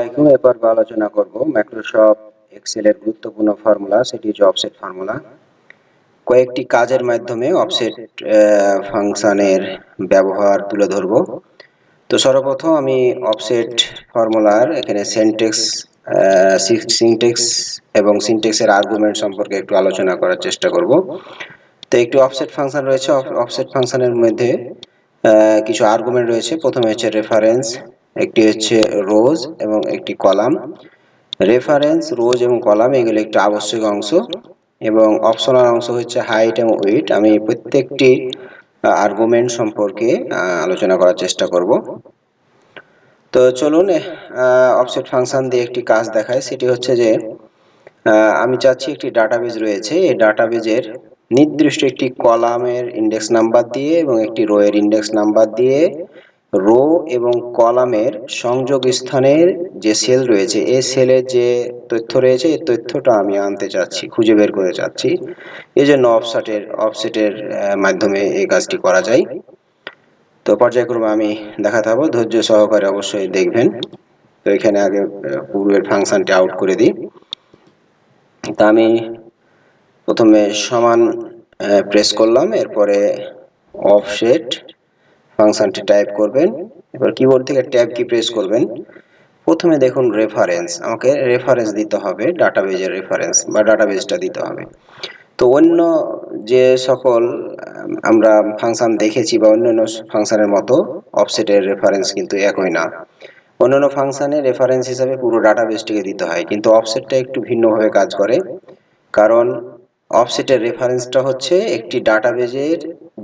আসসালামাইকুম এবার আলোচনা করব। মাইক্রোসফট এক্সেলের গুরুত্বপূর্ণ ফর্মুলা সেটি হচ্ছে অফসেট ফর্মুলা কয়েকটি কাজের মাধ্যমে অফসেট ফাংশনের ব্যবহার তুলে ধরব। তো সর্বপ্রথম আমি অফসেট ফর্মুলার এখানে সেন্টেক্স সিনটেক্স এবং সিনটেক্সের আর্গুমেন্ট সম্পর্কে একটু আলোচনা করার চেষ্টা করব। তো একটি অফসেট ফাংশন রয়েছে। অফসেট ফাংশনের মধ্যে কিছু আর্গুমেন্ট রয়েছে। প্রথমে হচ্ছে রেফারেন্স একটি হচ্ছে রোজ এবং একটি কলাম। রেফারেন্স রোজ এবং কলাম, এগুলো একটি আবশ্যক অংশ। এবং অপশনাল অংশ হচ্ছে হাইট এবং উইট আমি প্রত্যেকটি আর্গুমেন্ট সম্পর্কে আলোচনা করার চেষ্টা করব। তো চলুন অফসেট ফাংশন দিয়ে একটি কাজ দেখায় সেটি হচ্ছে যে আমি চাচ্ছি একটি ডাটাবেজ রয়েছে। এই ডাটাবেজের নির্দিষ্ট একটি কলামের ইন্ডেক্স নাম্বার দিয়ে এবং একটি রোয়ের ইন্ডেক্স নাম্বার দিয়ে রো এবং কলামের সংযোগ স্থানের যে সেল রয়েছে এই সেলের যে তথ্য রয়েছে এই তথ্যটা আমি আনতে চাচ্ছি খুঁজে বের করে চাচ্ছি এই জন্য অফসেটের অফসেটের মাধ্যমে এই কাজটি করা যায়। তো পর্যায়ক্রমে আমি দেখাতে হব ধৈর্য সহকারে অবশ্যই দেখবেন। তো এখানে আগে পূর্বের ফাংশনটি আউট করে দিই। তা আমি প্রথমে সমান প্রেস করলাম, এরপরে অফসেট ফাংশনটি টাইপ করবেন। এবার কিবোর্ড থেকে ট্যাব কি প্রেস করবেন। প্রথমে দেখুন রেফারেন্স আমাকে রেফারেন্স দিতে হবে ডাটাবেজের রেফারেন্স বা ডাটাবেজটা দিতে হবে। তো অন্য যে সকল আমরা ফাংশন দেখেছি বা অন্যান্য ফাংশনের মতো অফসেটের রেফারেন্স কিন্তু একই না। অন্যান্য ফাংশনে রেফারেন্স হিসাবে পুরো ডাটাবেসটিকে দিতে হয়। কিন্তু অফসেটটা একটু ভিন্নভাবে কাজ করে। কারণ অফসেটের রেফারেন্সটা হচ্ছে একটি ডাটাবেজের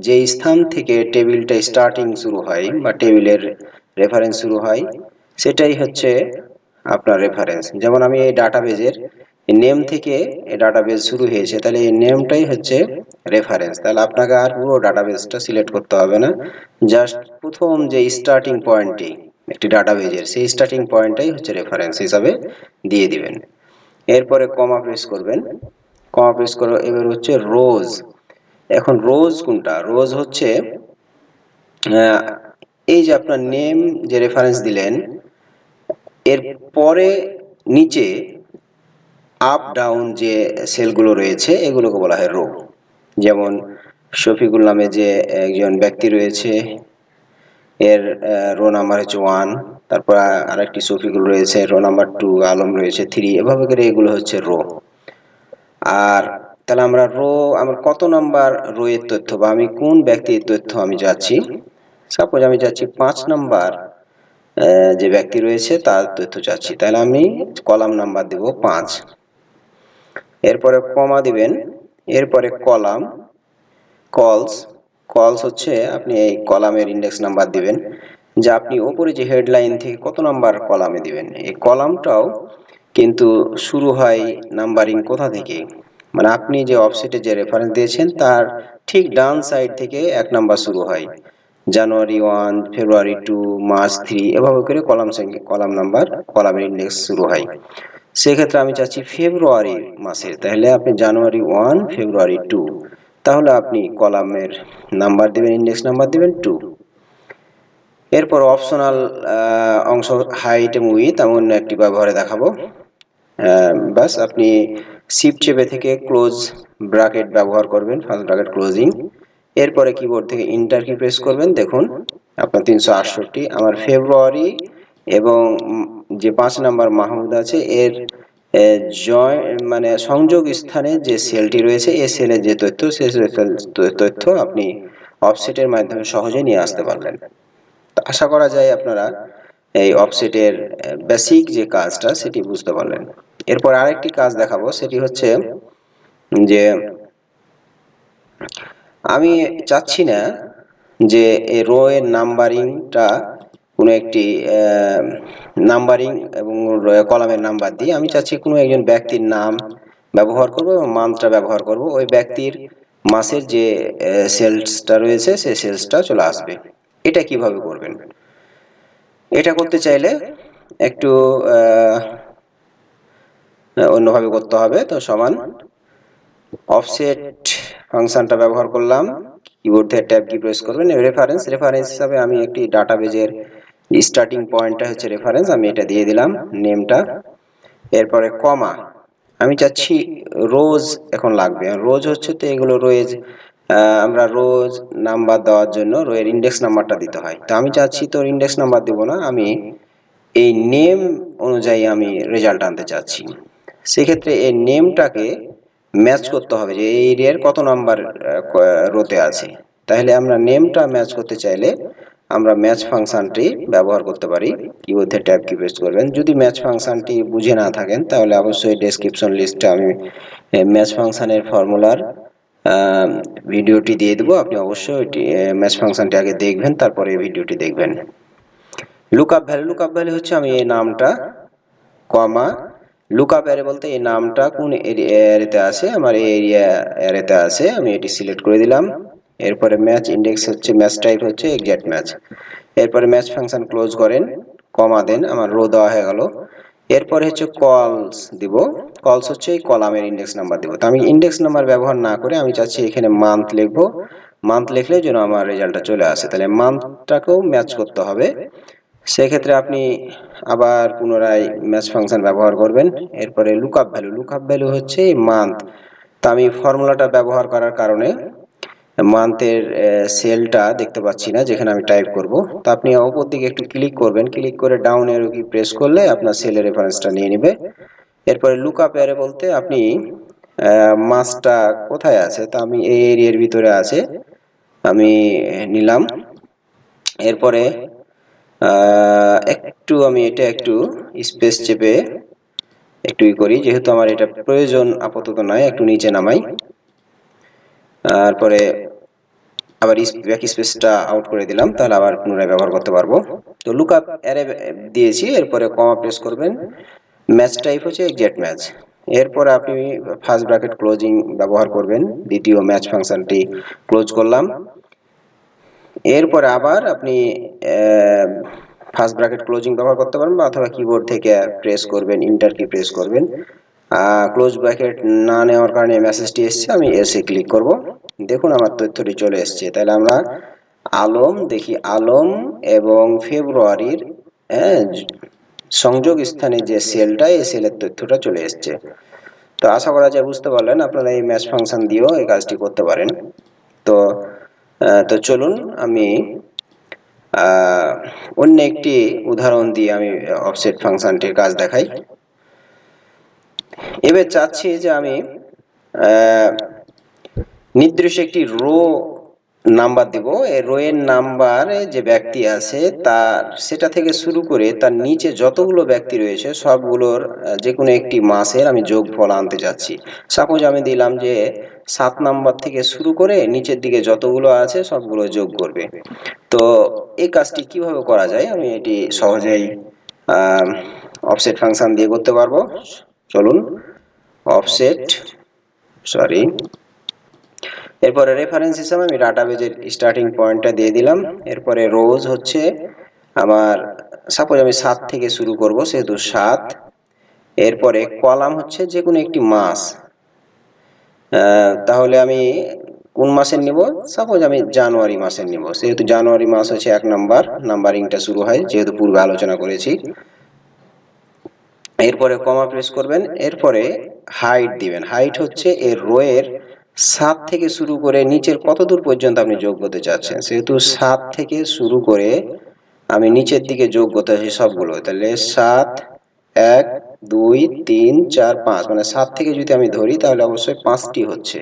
যে স্থান থেকে টেবিলটা স্টার্টিং শুরু হয় বা টেবিলের রেফারেন্স শুরু হয়, সেটাই হচ্ছে আপনার রেফারেন্স যেমন আমি এই ডাটাবেজের নেম থেকে এই ডাটাবেজ শুরু হয়েছে, তাহলে এই নেমটাই হচ্ছে রেফারেন্স তাহলে আপনাকে আর পুরো ডাটাবেজটা সিলেক্ট করতে হবে না। জাস্ট প্রথম যে স্টার্টিং পয়েন্টটি একটি ডাটাবেজের, সেই স্টার্টিং পয়েন্টটাই হচ্ছে রেফারেন্স হিসাবে দিয়ে দিবেন। এরপরে কমা প্রেস করবেন। কমা প্রেস করো এবার হচ্ছে রোজ এখন রোজ কোনটা? রোজ হচ্ছে এই যে আপনার নেম যে রেফারেন্স দিলেন, এর পরে নিচে আপ ডাউন যে সেলগুলো রয়েছে, এগুলোকে বলা হয় রো যেমন শফিকুল নামে যে একজন ব্যক্তি রয়েছে, এর রো নাম্বার হচ্ছে ওয়ান তারপর আরেকটি শফিকুল রয়েছে রো নাম্বার টু আলম রয়েছে থ্রি এভাবে করে এগুলো হচ্ছে রো আর তাহলে আমরা রো, আমার কত নাম্বার রো এর তথ্য বা আমি কোন ব্যক্তির তথ্য আমি যাচ্ছি? সাপোজ আমি যাচ্ছি পাঁচ নাম্বার যে ব্যক্তি রয়েছে তার তথ্য চাচ্ছি তাহলে আমি কলাম নাম্বার দেব পাঁচ। এরপরে কমা দিবেন। এরপরে কলাম, কলস কলস হচ্ছে আপনি এই কলামের ইন্ডেক্স নাম্বার দিবেন, যা আপনি ওপরে যে হেডলাইন থেকে কত নাম্বার কলামে দিবেন। এই কলামটাও কিন্তু শুরু হয় নাম্বারিং কোথা থেকে? মানে আপনি যে অফসেটে যে রেফারেন্স দিয়েছেন, তার ঠিক ডান সাইড থেকে এক নাম্বার শুরু হয়। January one February two March three এভাবে করে কলাম সংখ্যা কলাম নাম্বার কলামের ইন্ডেক্স শুরু হয়। সেক্ষেত্রে আমি চাচ্ছি ফেব্রুয়ারি মাসের, তাহলে আপনি জানুয়ারি ওয়ান ফেব্রুয়ারি টু তাহলে আপনি কলামের নাম্বার দেবেন ইন্ডেক্স নাম্বার দেবেন টু এরপর অপশনাল অংশ হাইট এবং উইথ আমি অন্য একটি ব্যবহারে দেখাবো। বাস আপনি শিফট চেপে থেকে ক্লোজ ব্রাকেট ব্যবহার করবেন ফার্স্ট ব্রাকেট ক্লোজিং এরপরে কিবোর্ড থেকে ইন্টার কি প্রেস করবেন, দেখুন, আপনার তিনশো আটষট্টি। আমার ফেব্রুয়ারি এবং যে পাঁচ নাম্বার মাহমুদ আছে, এর জয় মানে সংযোগ স্থানে যে সেলটি রয়েছে এই সেলের যে তথ্য, সে তথ্য আপনি অফসেটের মাধ্যমে সহজে নিয়ে আসতে পারলেন আশা করা যায় আপনারা এই অফসেটের বেসিক যে কাজটা, সেটি বুঝতে পারলেন। এরপর আরেকটি কাজ দেখাবো, সেটি হচ্ছে যে আমি চাচ্ছি না যে রো এর নাম্বারিংটা কোনো একটি নাম্বারিং এবং কলামের নাম্বার দিয়ে আমি চাচ্ছি কোনো একজন ব্যক্তির নাম ব্যবহার করব এবং মান্থটা ব্যবহার করব। ওই ব্যক্তির মাসের যে সেলসটা রয়েছে সেই সেলসটা চলে আসবে। এটা কীভাবে করবেন? এটা করতে চাইলে একটু অন্যভাবে করতে হবে, তো সমান অফসেট ফাংশনটা ব্যবহার করলাম কিবোর্ড থেকে ট্যাব কি প্রেস করবেন রেফারেন্স রেফারেন্স হিসাবে আমি একটি ডাটাবেজের স্টার্টিং পয়েন্টটা হচ্ছে রেফারেন্স আমি এটা দিয়ে দিলাম নেমটা এরপরে কমা আমি চাচ্ছি রোজ এখন লাগবে রোজ হচ্ছে তো এগুলো রোজ আমরা রোজ নাম্বার দেওয়ার জন্য রোয়ের ইন্ডেক্স নাম্বারটা দিতে হয়, তো আমি চাচ্ছি তোর ইন্ডেক্স নাম্বার দেবো না, আমি এই নেম অনুযায়ী আমি রেজাল্ট আনতে চাচ্ছি। সেক্ষেত্রে এই নেমটাকে ম্যাচ করতে হবে যে এই এরিয়ার কত নাম্বার রোতে আছে। তাহলে আমরা নেমটা ম্যাচ করতে চাইলে আমরা ম্যাচ ফাংশনটি ব্যবহার করতে পারি। কিবোর্ডে ট্যাব কি প্রেস করবেন। যদি ম্যাচ ফাংশনটি বুঝে না থাকেন, তাহলে অবশ্যই ডেসক্রিপশন লিস্টে আমি ম্যাচ ফাংশানের ফর্মুলার ভিডিওটি দিয়ে দেবো। আপনি অবশ্যই ম্যাচ ফাংশনটি আগে দেখবেন, তারপরে এই ভিডিওটি দেখবেন। লুকআপ ভ্যালু লুকআপ ভ্যালু হচ্ছে আমি এই নামটা কমা লুকআপ অ্যারে বলতে এই নামটা কোন এরিয়াতে আছে? আমার এই এরিয়া অ্যারেতে আছে। আমি এটি সিলেক্ট করে দিলাম। এরপরে ম্যাচ ইন্ডেক্স হচ্ছে, ম্যাচ টাইপ হচ্ছে এক্সাক্ট ম্যাচ। এরপরে ম্যাচ ফাংশন ক্লোজ করেন, কমা দেন, আমার রো দেওয়া হয়ে গেল। এরপরে হচ্ছে কলস দিব। কলস হচ্ছে এই কলামের ইন্ডেক্স নাম্বার দিব। তো আমি ইন্ডেক্স নাম্বার ব্যবহার না করে আমি চাচ্ছি এখানে মান্থ লিখব। মান্থ লিখলে যেন আমার রেজাল্টটা চলে আসে। তাহলে মান্থটাকেও ম্যাচ করতে হবে। সেক্ষেত্রে আপনি আবার পুনরায় ম্যাচ ফাংশন ব্যবহার করবেন। এরপরে look up value look up value হচ্ছে মান্থ তো আমি ফর্মুলাটা ব্যবহার করার কারণে মান্থের সেলটা দেখতে পাচ্ছি না, যেখানে আমি টাইপ করব। তো আপনি অপর দিকে একটু ক্লিক করবেন। ক্লিক করে ডাউন এরো কি প্রেস করলে আপনার সেলের রেফারেন্সটা নিয়ে নেবে। এরপরে লুক আপ এরে বলতে আপনি মাসটা কোথায় আছে? তা আমি এই এরিয়ার ভিতরে আছে। আমি নিলাম। এরপরে একটু আমি এটা একটু স্পেস চেপে একটু ই করি, যেহেতু আমার এটা প্রয়োজন আপাতত নয়, একটু নিচে নামাই। তারপরে আবার ব্যাক স্পেসটা আউট করে দিলাম, তাহলে আবার পুনরায় ব্যবহার করতে পারব। তো লুক আপ অ্যারে দিয়েছি, এরপরে কমা প্রেস করবেন ম্যাচ টাইপ হচ্ছে এক্সাক্ট ম্যাচ এরপরে আপনি ফার্স্ট ব্র্যাকেট ক্লোজিং ব্যবহার করবেন, দ্বিতীয় ম্যাচ ফাংশনটি ক্লোজ করলাম। এরপরে আবার আপনি ফার্স্ট ব্র্যাকেট ক্লোজিং ব্যবহার করতে পারেন বা অথবা কিবোর্ড থেকে প্রেস করবেন ইন্টার কি প্রেস করবেন। ক্লোজ ব্র্যাকেট না নেওয়ার কারণে মেসেজটি এসছে, আমি এসে ক্লিক করব। দেখুন আমার তথ্যটি চলে এসছে। তাহলে আমরা আলম দেখি, আলম এবং ফেব্রুয়ারির হ্যাঁ সংযোগ স্থানে যে সেলটা এই সেলের তথ্যটা চলে এসছে। তো আশা করা যায় বুঝতে পারলেন, আপনারা এই ম্যাচ ফাংশন দিয়েও এই কাজটি করতে পারেন। তো তো চলুন আমি অন্য একটি উদাহরণ দিয়ে আমি অফসেট ফাংশনটির কাজ দেখাই। এবার চাচ্ছি যে আমি নির্দিষ্ট একটি রো নাম্বার দিব। এই রোয়ের নাম্বার যে ব্যক্তি আছে, তার, সেটা থেকে শুরু করে তার নিচে যতগুলো ব্যক্তি রয়েছে, সবগুলোর যে কোনো একটি মাসের আমি যোগফল আনতে চাচ্ছি সাপোজ আমি দিলাম যে সাত নাম্বার থেকে শুরু করে নিচের দিকে যতগুলো আছে, সবগুলো যোগ করবে। তো এই কাজটি কীভাবে করা যায়? আমি এটি সহজেই অফসেট ফাংশন দিয়ে করতে পারব। চলুন অফসেট সরি এরপরে রেফারেন্স হিসাবে আমি ডাটাবেজের স্টার্টিং পয়েন্টটা দিয়ে দিলাম। এরপরে রোজ হচ্ছে আমার সাপোজ আমি সাত থেকে শুরু করব, সেহেতু সাত। এরপরে কলাম হচ্ছে যে কোনো একটি মাস। তাহলে আমি কোন মাসের নিব? সাপোজ আমি জানুয়ারি মাসের নিব। সেহেতু জানুয়ারি মাস হচ্ছে এক নাম্বার নাম্বারিংটা শুরু হয়, যেহেতু পূর্বে আলোচনা করেছি। এরপরে কমা প্রেস করবেন। এরপরে হাইট দিবেন। হাইট হচ্ছে এর রোয়ের সাত থেকে শুরু করে নিচের কত দূর পর্যন্ত আপনি যোগ করতে চাচ্ছেন? সেহেতু সাত থেকে শুরু করে আমি নিচের দিকে যোগ করতে চাচ্ছি সবগুলো। তাহলে সাত, এক, দুই, তিন, চার, পাঁচ। মানে সাত থেকে যদি আমি ধরি, তাহলে অবশ্যই পাঁচটি হচ্ছে।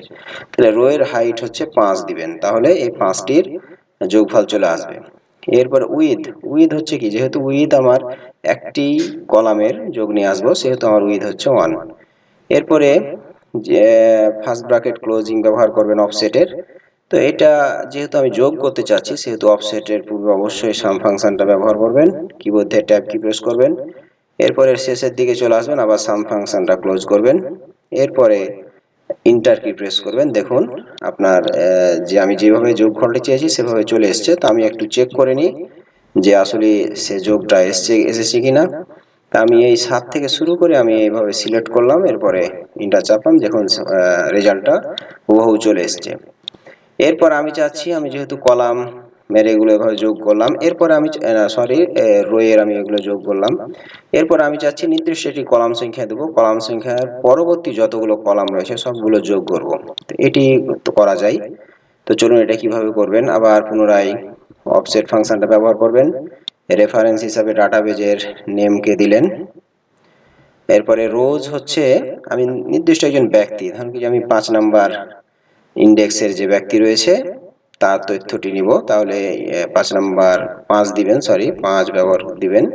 তাহলে রোয়ের হাইট হচ্ছে পাঁচ দিবেন। তাহলে এই পাঁচটির যোগফল চলে আসবে। এরপর উইথ। উইথ হচ্ছে কি? যেহেতু উইথ আমার একটি কলামের যোগ নিয়ে আসব, সেহেতু আমার উইথ হচ্ছে ওয়ান। এরপরে যে ফার্স্ট ব্র্যাকেট ক্লোজিং ব্যবহার করবেন অফসেটের তো এটা যেহেতু আমি যোগ করতে চাচ্ছি, সেহেতু অফসেটের পূর্বে অবশ্যই সাম ফাংশনটা ব্যবহার করবেন। কিবোর্ডে ট্যাব কি প্রেস করবেন। এরপরে শেষের দিকে চলে আসবেন, আবার সাম ফাংশনটা ক্লোজ করবেন। এরপরে ইন্টার কি প্রেস করবেন। দেখুন, আপনার যে আমি যেভাবে যোগ যোগফলটি চেয়েছি, সেভাবে চলে এসছে। তো আমি একটু চেক করে নিই যে আসলে সে যোগটা এসছে, এসেছে কিনা। তা আমি এই সাত থেকে শুরু করে আমি এইভাবে সিলেক্ট করলাম, এরপরে ইন্টার চাপলাম দেখুন রেজাল্টটা হুবহু চলে এসছে। এরপর আমি চাচ্ছি, আমি যেহেতু কলাম মেরে এগুলো এভাবে যোগ করলাম, এরপরে আমি সরি রোয়ের আমি এগুলো যোগ করলাম। এরপর আমি চাচ্ছি নির্দিষ্ট একটি কলাম সংখ্যা দেবো। কলাম সংখ্যার পরবর্তী যতগুলো কলাম রয়েছে, সবগুলো যোগ করব। এটি তো করা যায়। তো চলুন এটা কীভাবে করবেন? আবার পুনরায় অফসেট ফাংশনটা ব্যবহার করবেন। রেফারেন্স হিসাবে ডাটাবেজের নেমকে দিলেন। এরপরে রোজ হচ্ছে, আমি নির্দিষ্ট একজন ব্যক্তি, ধরুন কি আমি পাঁচ নাম্বার ইন্ডেক্সের যে ব্যক্তি রয়েছে, তার তথ্যটি নিব, তাহলে পাঁচ নাম্বার পাঁচ দিবেন সরি পাঁচ ব্যবহার দিবেন।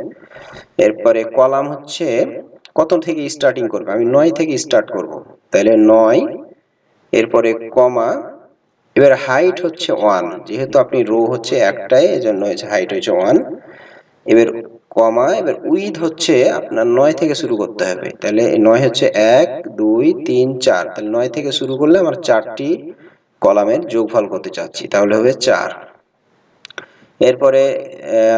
এরপরে কলাম হচ্ছে, কত থেকে স্টার্টিং করবে? আমি নয় থেকে স্টার্ট করব, তাহলে নয়। এরপরে কমা এবার হাইট হচ্ছে ওয়ান যেহেতু আপনি রো হচ্ছে একটাই, এজন্য হচ্ছে হাইট হচ্ছে ওয়ান এবার কমা, এবার উইথ হচ্ছে আপনার নয় থেকে শুরু করতে হবে। তাহলে নয় হচ্ছে এক, দুই, তিন, চার। তাহলে নয় থেকে শুরু করলে আমার চারটি কলামের যোগফল করতে চাচ্ছি। তাহলে হবে চার। এরপরে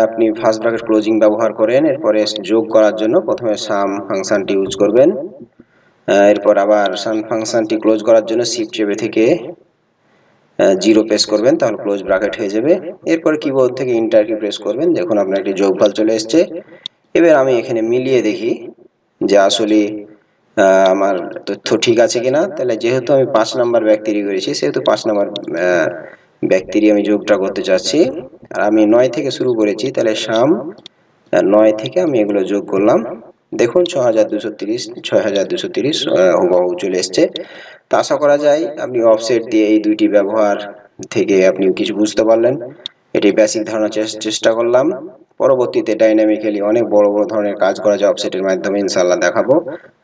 আপনি ফার্স্ট ব্র্যাকেট ক্লোজিং ব্যবহার করেন। এরপরে যোগ করার জন্য প্রথমে সাম ফাংশনটি ইউজ করবেন। এরপর আবার সাম ফাংশনটি ক্লোজ করার জন্য শিফট চেপে থেকে জিরো প্রেস করবেন, তাহলে ক্লোজ ব্র্যাকেট হয়ে যাবে। এরপর কিবোর্ড থেকে ইন্টার কি প্রেস করবেন, দেখুন আপনার একটি যোগফল চলে এসছে। এবার আমি এখানে মিলিয়ে দেখি যে আসলে আমার তথ্য ঠিক আছে কিনা। তাহলে যেহেতু আমি পাঁচ নাম্বার ব্যক্তিরই করেছি, সেহেতু পাঁচ নাম্বার ব্যক্তিরই আমি যোগটা করতে চাচ্ছি। আর আমি নয় থেকে শুরু করেছি, তাহলে শাম নয় থেকে আমি এগুলো যোগ করলাম। দেখুন ছ হাজার দুশো তিরিশ, ছয় হাজার দুশো তিরিশ হুবহু চলে এসছে। তা আশা করা যায়, আপনি অফসেট দিয়ে এই দুইটি ব্যবহার থেকে আপনি কিছু বুঝতে পারলেন। এটি বেসিক ধারণা চেষ্টা করলাম। পরবর্তীতে ডাইনামিক্যালি অনেক বড় বড় ধরনের কাজ করা যায় অফসেটের মাধ্যমে ইনশাল্লাহ দেখাবো।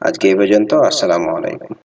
আজকে এ পর্যন্ত, আসসালামু আলাইকুম।